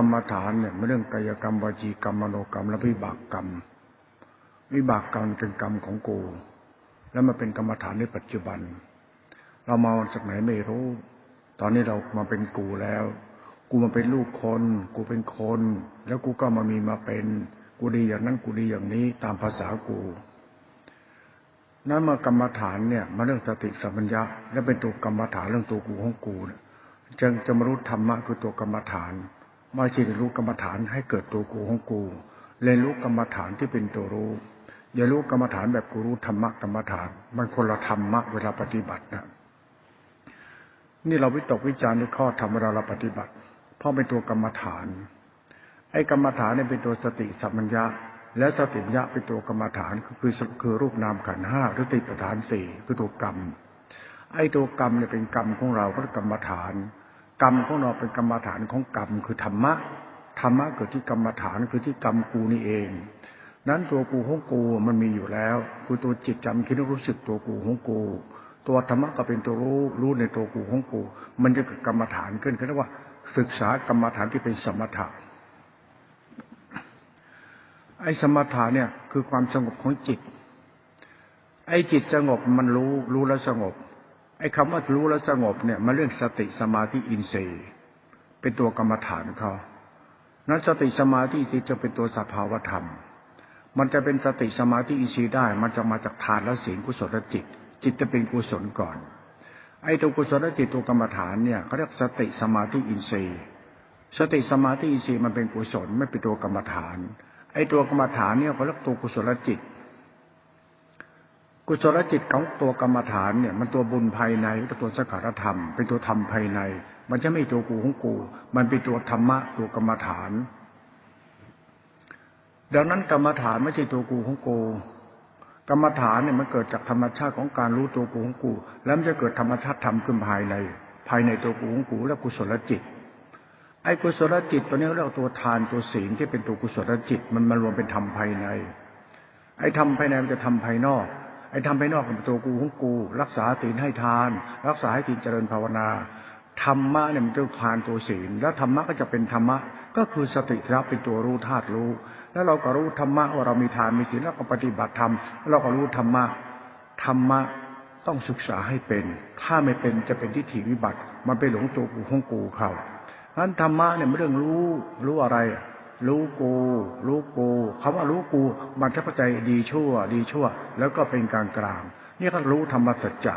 กรรมฐานเนี่ยมันเรื่องกายกรรมวจีกรรมมโนกรรม และวิบากกรรม วิบากกรรมเป็นกรรมของกู แล้วมันเป็นกรรมฐานในปัจจุบัน เรามาจากไหนไม่รู้ ตอนนี้เรามาเป็นกูแล้ว กูมาเป็นลูกคน กูเป็นคน แล้วกูก็มามีมาเป็น กูดีอย่างนั้นกูดีอย่างนี้ตามภาษากูนั้นมากรรมฐานเนี่ยมาเรื่องสติสัมปชัญญะและเป็นตัวกรรมฐานเรื่องตัวกูของกูจึงจะมารู้ธรรมะคือตัวกรรมฐาน ไม่ใช่เรียนรู้กรรมฐานให้เกิดตัวกูของกูเรียนรู้กรรมฐานที่เป็นตัวรู้อย่ารู้กรรมฐานแบบกูรู้ธรรมะกรรมฐาน มันคนละธรรมะเวลาปฏิบัตินะนี่เราวิตกวิจารณ์ในข้อธรรมเวลาเราปฏิบัติ เพราะเป็นตัวกรรมฐาน ไอ้กรรมฐานเนี่ยเป็นตัวสติสัมปัญญะ และสติปัญญะเป็นตัวกรรมฐานคือคือคือรูปนามขันห้าหรือติปฐานสี่คือตัวกรรม ไอ้ตัวกรรมเนี่ยเป็นกรรมของเราก็กรรมฐาน กรรมของเราเป็นกรรมฐานของกรรมคือธรรมะธรรมะเกิดที่กรรมฐานคือที่กรรมกูนี่เอง นั้นตัวกูของกูมันมีอยู่แล้ว คือตัวจิตจำคิดรู้สึกตัวกูของกู ตัวธรรมะก็เป็นตัวรู้รู้ในตัวกูของกู มันจะเกิดกรรมฐานขึ้นเขาเรียกว่า ศึกษากรรมฐานที่เป็นสมถะไอ้สมถะเนี่ยคือความสงบของจิต ไอ้จิตสงบมันรู้รู้แล้วสงบ ไอ้คำว่ารู้แล้วสงบเนี่ยมันเรื่องสติสมาธิอินทรีย์ เป็นตัวกรรมฐานเขานั้นสติสมาธิอินทรีย์จะเป็นตัวสภาวธรรม มันจะเป็นสติสมาธิอินทรีย์ได้ มันจะมาจากทานและศีลกุศลจิต จิตจะเป็นกุศลก่อน ไอ้ตัวกุศลจิตตัวกรรมฐานเนี่ยเขาเรียกสติสมาธิอินทรีย์ สติสมาธิอินทรีย์มันเป็นกุศลไม่เป็นตัวกรรมฐาน ไอ้ตัวกรรมฐานเนี่ยเขาเรียกตัวกุศลจิต กุศลจิตของตัวกรรมฐานเนี่ย มันตัวบุญภายในตัวสังขารธรรม เป็นตัวธรรมภายใน มันจะไม่ตัวกูของกู มันเป็นตัวธรรมะตัวกรรมฐาน ดังนั้นกรรมฐานไม่ใช่ตัวกูของกูกรรมฐานเนี่ยมันเกิดจากธรรมชาติของการรู้ตัวกูของกู แล้วมันจะเกิดธรรมชาติธรรมขึ้นภายใน ภายในตัวกูของกู และกุศลจิต ไอ้กุศลจิตตัวนี้เรียกว่าตัวทานตัวศีลที่เป็นตัวกุศลจิต มันมารวมเป็นธรรมภายใน ไอ้ธรรมภายในมันจะทำภายนอก ไอ้ทำภายนอกเป็นตัวกูของกู รักษาศีลให้ทาน รักษาให้ศีลเจริญภาวนาธรรมะเนี่ยมันจะทานตัวศีลแล้วธรรมะก็จะเป็นธรรมะ ก็คือสติสัพเป็นตัวรู้ธาตุรู้ แล้วเราก็รู้ธรรมะว่าเรามีทานมีศีลแล้วก็ปฏิบัติธรรมแล้วเราก็รู้ธรรมะธรรมะต้องศึกษาให้เป็น ถ้าไม่เป็นจะเป็นทิฏฐิวิบัติ มันไปหลงตัวกูของกูเขานั้นธรรมะเนี่ยเรื่องรู้รู้อะไร รู้กู รู้กูคำว่ารู้กู มันจะเข้าใจดีชั่ว ดีชั่ว แล้วก็เป็นกลางกลางนี่ก็รู้ธรรมสัจจะ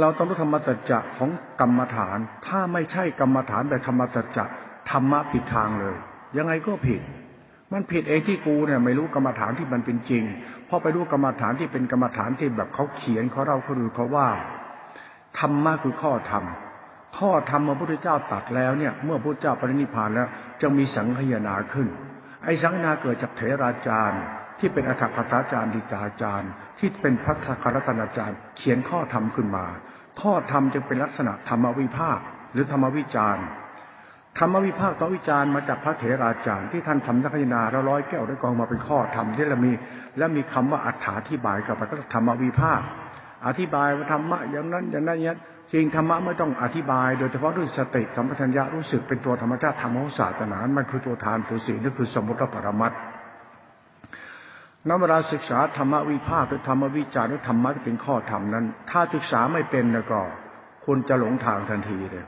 เราต้องรู้ธรรมสัจจะของกรรมฐาน ถ้าไม่ใช่กรรมฐานแบบธรรมสัจจะธรรมะผิดทางเลย ยังไงก็ผิด มันผิดเองที่กูเนี่ยไม่รู้กรรมฐานที่มันเป็นจริงพอไปรู้กรรมฐานที่เป็นกรรมฐานที่แบบเขาเขียนเขาเล่าเขาดูเขาว่าธรรมะคือข้อธรรมข้อธรรมเมื่อพระพุทธเจ้าตัดแล้วเนี่ย เมื่อพระพุทธเจ้าปรินิพพานแล้ว จะมีสังขยาขึ้น ไอ้สังขยาเกิดจากเถราจารย์ ที่เป็นอัฏฐกถาจารย์ดิกาจารย์ ที่เป็นพัฒคารตนาจารย์ เขียนข้อธรรมขึ้นมา ข้อธรรมจึงเป็นลักษณะธรรมวิภาคหรือธรรมวิจารณ์ธรรมวิภาคต่อวิจารณ์มาจากพระเถราจารย์ที่ท่านทำนักขยนาแล้วร้อยแก้วได้กองมาเป็นข้อธรรมที่เรามี และมีคำว่าอัฏฐาธิบายกับก็ธรรมวิภาค อธิบายว่าธรรมะอย่างนั้นอย่างนั้นอย่างนี้ จริงธรรมะไม่ต้องอธิบาย โดยเฉพาะด้วยสติสัมปชัญญะรู้สึกเป็นตัวธรรมชาติธรรมของศาสนามันคือตัวทานตัวศีลนี่คือสมมติปรมัตถ์นเวลาศึกษาธรรมวิภาคหรือธรรมวิจารณ์หรือธรรมะที่เป็นข้อธรรมนั้น ถ้าศึกษาไม่เป็นแล้วก็ คุณจะหลงทางทันทีเลย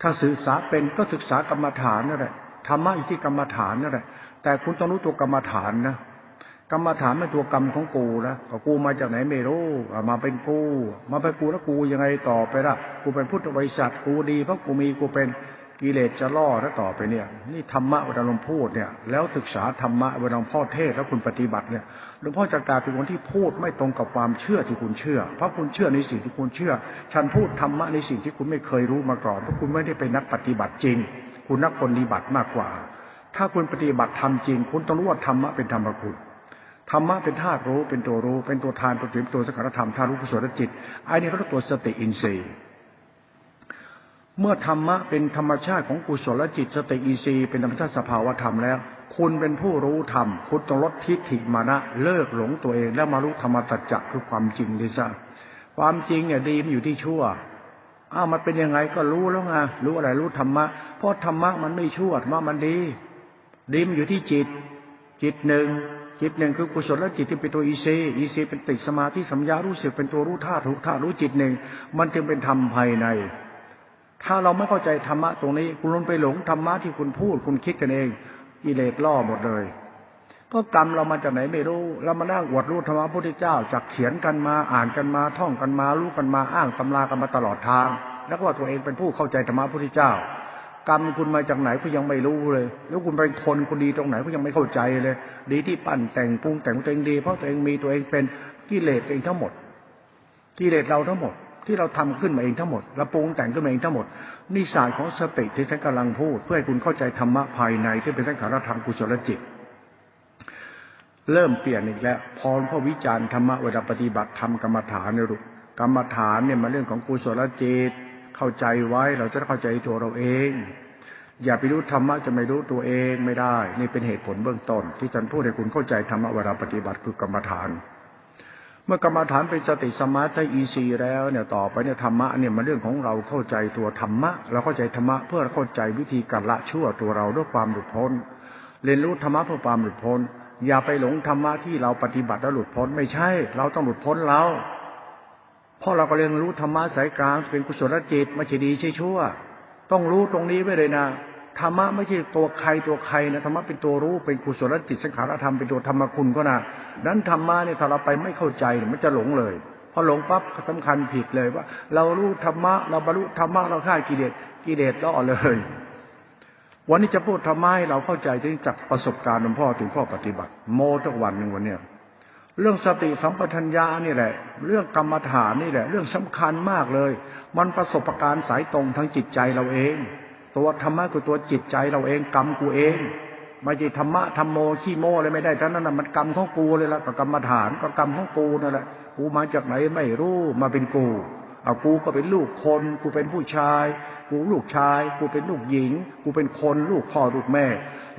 ถ้าศึกษาเป็นก็ศึกษากรรมฐานนั่นแหละธรรมะอยู่ที่กรรมฐานนั่นแหละแต่คุณต้องรู้ตัวกรรมฐานนะ กรรมฐานไม่ตัวกรรมของกูนะก็กูมาจากไหนไม่รู้มาเป็นกู มาเป็นกูแล้วกูยังไงต่อไปล่ะ กูเป็นพุทธบริษัทกูดีเพราะกูมีกูเป็นกิเลสจะล่อแล้วต่อไปเนี่ย นี่ธรรมะเวลาหลวงพูดเนี่ยแล้วศึกษาธรรมะเวลาหลวงพ่อเทศแล้วคุณปฏิบัติเนี่ยหลวงพ่อจะกลายเป็นคนที่พูดไม่ตรงกับความเชื่อที่คุณเชื่อ เพราะคุณเชื่อในสิ่งที่คุณเชื่อ ฉันพูดธรรมะในสิ่งที่คุณไม่เคยรู้มาก่อนเพราะคุณไม่ได้เป็นนักปฏิบัติจริง คุณนักปฏิบัติมากกว่า ถ้าคุณปฏิบัติทำจริง คุณต้องรู้ว่าธรรมะเป็นธรรมคุณ ธรรมะเป็นธาตุรู้เป็นตัวรู้ เป็นตัวทานตัวถิมตัวสังขารธรรมธาตุรู้กุศลจิตไอ้นี่เขาเรียกตัวสติอินทรีย์ เมื่อธรรมะเป็นธรรมชาติของกุศลจิต สติอินทรีย์เป็นธรรมชาติสภาวะธรรมแล้ว คุณเป็นผู้รู้ธรรมคุณต้องลดทิฏฐิมานะเลิกหลงตัวเองแล้วมารู้ธรรมตัจจะคือความจริงดิซะความจริงเนี่ยดีมันอยู่ที่ชั่วอ้าวมันเป็นยังไงก็รู้แล้วไงรู้อะไรรู้ธรรมะเพราะธรรมะมันไม่ชั่วธรรมะมันดีดีมันอยู่ที่จิต จิตหนึ่ง จิตหนึ่งคือกุศลจิตที่เป็นตัวอีเซอีเซเป็นติสมาธิสัมยารู้สึกเป็นตัวรู้ธาตุรู้ธาตุรู้จิตหนึ่ง มันจึงเป็นธรรมภายใน ถ้าเราไม่เข้าใจธรรมะตรงนี้ คุณลงไปหลงธรรมะที่คุณพูดคุณคิดกันเองกิเลสล่อหมดเลย ก็กรรมเรามาจากไหนไม่รู้เรามานั่งอวดรู้ธรรมะพระพุทธเจ้าจากเขียนกันมาอ่านกันมาท่องกันมารู้กันมาอ้างตำรากันมาตลอดทาง แล้วก็ว่าตัวเองเป็นผู้เข้าใจธรรมะพระพุทธเจ้า กรรมคุณมาจากไหนก็ยังไม่รู้เลย แล้วคุณเป็นคนคุณดีตรงไหนก็ยังไม่เข้าใจเลย ดีที่ปั้นแต่งปรุงแต่งตัวเองดี เพราะตัวเองมีตัวเองเป็นกิเลสเองทั้งหมดกิเลสเราทั้งหมด ที่เราทำขึ้นมาเองทั้งหมดเราปรุงแต่งขึ้นมาเองทั้งหมดนิสัยของสติที่ฉันกำลังพูด เพื่อให้คุณเข้าใจธรรมะภายในที่เป็นสังขารธรรมกุศลจิต เริ่มเปลี่ยนอีกแล้วพอพ่อวิจารณ์ธรรมะเวลาปฏิบัติธรรมกรรมฐานเนี่ยลูกกรรมฐานเนี่ยมันเรื่องของกุศลจิต เข้าใจไว้ เราจะเข้าใจตัวเราเอง อย่าไปรู้ธรรมะจะไม่รู้ตัวเองไม่ได้ นี่เป็นเหตุผลเบื้องต้น ที่ฉันพูดให้คุณเข้าใจธรรมะเวลาปฏิบัติคือกรรมฐาน เมื่อกรรมฐานเป็นสติสมาธิอีซีแล้วเนี่ยต่อไปเนี่ยธรรมะเนี่ยมันเรื่องของเราเข้าใจตัวธรรมะเราเข้าใจธรรมะเพื่อเข้าใจวิธีการละชั่วตัวเราด้วยความหลุดพ้น เรียนรู้ธรรมะเพื่อความหลุดพ้น อย่าไปหลงธรรมะที่เราปฏิบัติแล้วหลุดพ้นไม่ใช่ เราต้องหลุดพ้นเรา เพราะเราก็เรียนรู้ธรรมะสายกลางเป็นกุศลจิตไม่ใช่ดีใช่ชั่ว ต้องรู้ตรงนี้ไว้เลยนะธรรมะไม่ใช่ตัวใครตัวใครนะธรรมะเป็นตัวรู้เป็นกุศลจิตสังขารธรรมเป็นตัวธรรมคุณก็นะนั้นธรรมะเนี่ยถ้าเราไปไม่เข้าใจเนี่ยมันจะหลงเลยพอหลงปั๊บก็สำคัญผิดเลยว่า เรารู้ธรรมะเราบรรลุธรรมะเราฆ่ากิเลสกิเลสล่อเลย วันนี้จะพูดธรรมะให้เราเข้าใจถึงจากประสบการณ์หลวงพ่อถึงพ่อปฏิบัติ โมทุกวันหนึ่งวันเนี้ย เรื่องสติสัมปชัญญะนี่แหละ เรื่องกรรมฐานนี่แหละ เรื่องสำคัญมากเลย มันประสบการณ์สายตรงทั้งจิตใจเราเอง ตัวธรรมะคือตัวจิตใจเราเองกรรมกูเองไม่ใช่ธรรมะธรรมโมขี้โมอะไรไม่ได้ทั้งนั้นนะมันกรรมของกูเลยละก็กรรมฐานก็กรรมของกูนั่นแหละกูมาจากไหนไม่รู้มาเป็นกูเอากูก็เป็นลูกคน กูเป็นผู้ชาย กูลูกชาย กูเป็นลูกหญิง กูเป็นคนลูกพ่อลูกแม่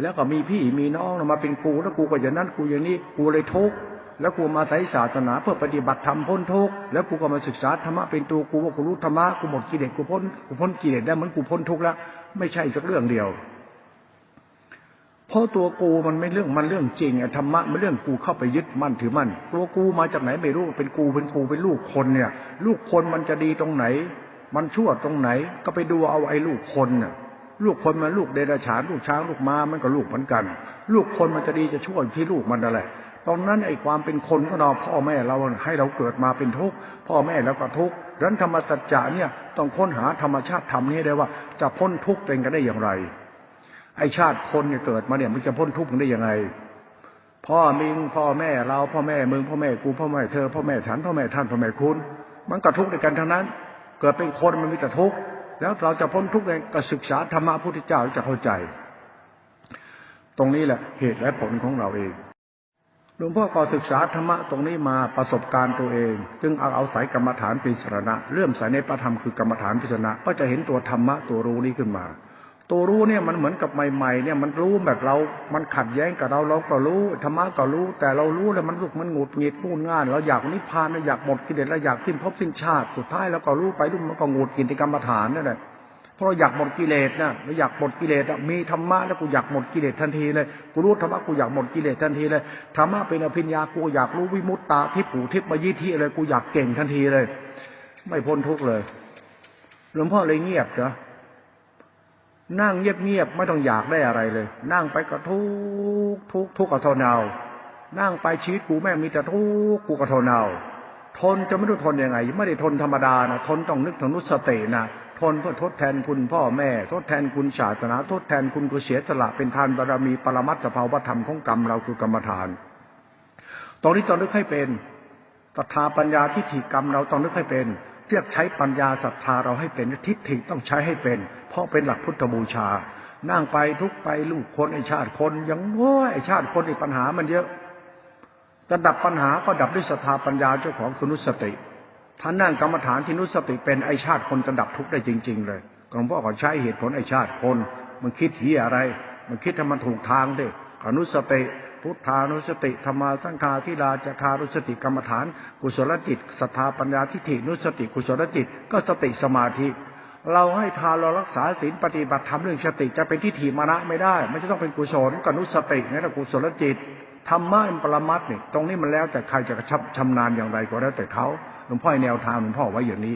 แล้วก็มีพี่มีน้องมาเป็นกูแล้วกูก็อย่างนั้นกูอย่างนี้กูเลยทุกข์ แล้วกูมาใส่ศาสนาเพื่อปฏิบัติธรรมพ้นทุกข์แล้วกูก็มาศึกษาธรรมะเป็นตัวกูว่ากูรู้ธรรมะกูหมดกิเลสกูพ้นกูพ้นกิเลสได้เหมือนกูพ้นทุกข์แล้วไม่ใช่สักเรื่องเดียวเพราะตัวกูมันไม่เรื่องมันเรื่องจริงธรรมะมันเรื่องกูเข้าไปยึดมั่นถือมั่นตัวกูมาจากไหนไม่รู้เป็นกูเป็นกูเป็นลูกคนเนี่ย ลูกคนมันจะดีตรงไหน มันชั่วตรงไหน ก็ไปดูเอาไอ้ลูกคนน่ะลูกคนมันลูกเดรัจฉานลูกช้างลูกม้ามันก็ลูกเหมือนกัน ลูกคนมันจะดีจะชั่วที่ลูกมันนั่นแหละ ตรงนั้นไอ้ความเป็นคนก็เราพ่อแม่เราให้เราเกิดมาเป็นทุกข์พ่อแม่แล้วก็ทุกข์ดังนั้นธรรมสัจจะเนี่ยต้องค้นหาธรรมชาติธรรมนี้ได้ว่าจะพ้นทุกข์ตัวเองกันได้อย่างไร ไอ้ชาติคนเนี่ยเกิดมาเนี่ยมันจะพ้นทุกข์ได้ยังไง พ่อมิงพ่อแม่เราพ่อแม่มึงพ่อแม่กูพ่อแม่เธอพ่อแม่ฉันพ่อแม่ท่านพ่อแม่คุณ มันก็ทุกข์ด้วยกันทั้งนั้น เกิดเป็นคนมันมีแต่ทุกข์แล้วเราจะพ้นทุกข์เองก็ศึกษาธรรมะพุทธเจ้าจะเข้าใจ ตรงนี้แหละเหตุและผลของเราเอง ลวงพ่อก็ศึกษาธรรมะตรงนี้มาประสบการณ์ตัวเอง จึงเอาเอาสายกรรมฐานเป็นสรณะเลื่อมสายในประธรรมคือกรรมฐานพิจารณะก็จะเห็นตัวธรรมะตัวรู้นี้ขึ้นมา ตัวรู้เนี่ยมันเหมือนกับใหม่ๆเนี่ยมันรู้แบบเรา มันขัดแย้งกับเราเราก็รู้ธรรมะก็รู้ แต่เรารู้แล้วมันลุกมันหงุดหงิดงูนง่านเราอยากนิพพานเราอยากหมดกิเลสเราอยากสิ้นภพสิ้นชาติสุดท้ายเราก็รู้ไปรู้มันก็หงุดหงิดในกรรมฐานนั่นแหละ พราะเราอยากหมดกิเลสนะเราอยากหมดกิเลสมีธรรมะแล้วกูอยากหมดกิเลสทันทีเลยกูรู้ธรรมะกูอยากหมดกิเลสทันทีเลยธรรมะเป็นอภิญญากูอยากรู้วิมุตตาทิผูทิพมยิธิอะไรกูอยากเก่งทันทีเลย ไม่พ้นทุกเลยหลวงพ่อเลยเงียบจ้ะนั่งเงียบๆไม่ต้องอยากได้อะไรเลย นั่งไปก็ทุกทุกทุกกับทนเอานั่งไปชีวิตกูแม่มีแต่ทุกกูก็ทนเอาทนจะไม่รู้ทนยังไง ไม่ได้ทนธรรมดานะทนต้องนึกถึงนุสตินะ ทนเพื่อทดแทนคุณพ่อแม่ ทดแทนคุณศาสนา ทดแทนคุณกุเสียสละเป็นทานบารมีปรมัตถภาวธรรมของกรรมเราคือกรรมฐาน ตอนนี้ต้องนึกให้เป็นศรัทธาปัญญาทิฏฐิกรรมเราต้องนึกให้เป็นเรียกใช้ปัญญาศรัทธาเราให้เป็นทิฏฐิต้องใช้ให้เป็น เพราะเป็นหลักพุทธบูชา นั่งไปทุกไปลูกคนไอชาติคนยังโอ้ยไอชาติคนอีปัญหามันเยอะจะดับปัญหาก็ดับด้วยศรัทธาปัญญาเจ้าของคุณุสติ ถ้านั่งกรรมฐานที่นุสติเป็นไอชาติคนจะดับทุกข์ได้จริง ๆ เลยหลวงพ่อก็ใช้เหตุผลไอชาติคน มันคิดที่อะไร มันคิดถ้ามันถูกทางดิอนุสติพุทธานุสติธรรมาสังฆาทิราจคานุสติกรรมฐาน กุศลจิตศรัทธาปัญญาทิฏฐินุสติ กุศลจิตก็สติสมาธิ เราให้ทานเรารักษาศีลปฏิบัติธรรมเรื่องสติจะเป็นทิฏฐิมานะไม่ได้มันจะต้องเป็นกุศลกับนุสตินี่แหละกุศลจิตธรรมะเป็นปรมัตถ์นี่ตรงนี้มันแล้วแต่ใครจะชำชำนาญอย่างไรก็แล้วแต่เขา ลวงพ่อให้แนวทางหลวงพ่อไว้อย่างนี้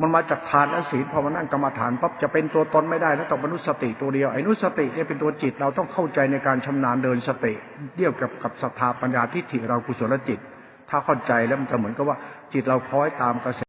มันมาจากทานและศีลพอมานั่งกรรมฐานปั๊บจะเป็นตัวตนไม่ได้แล้วต้องมนุสติตัวเดียวไอ้นุสติเนี่ยเป็นตัวจิตเราต้องเข้าใจในการชำนาญเดินสติเดียวกับกับศรัทธาปัญญาทิฏฐิเรากุศลจิต ถ้าเข้าใจแล้วมันจะเหมือนกับว่าจิตเราคล้อยตามกระแส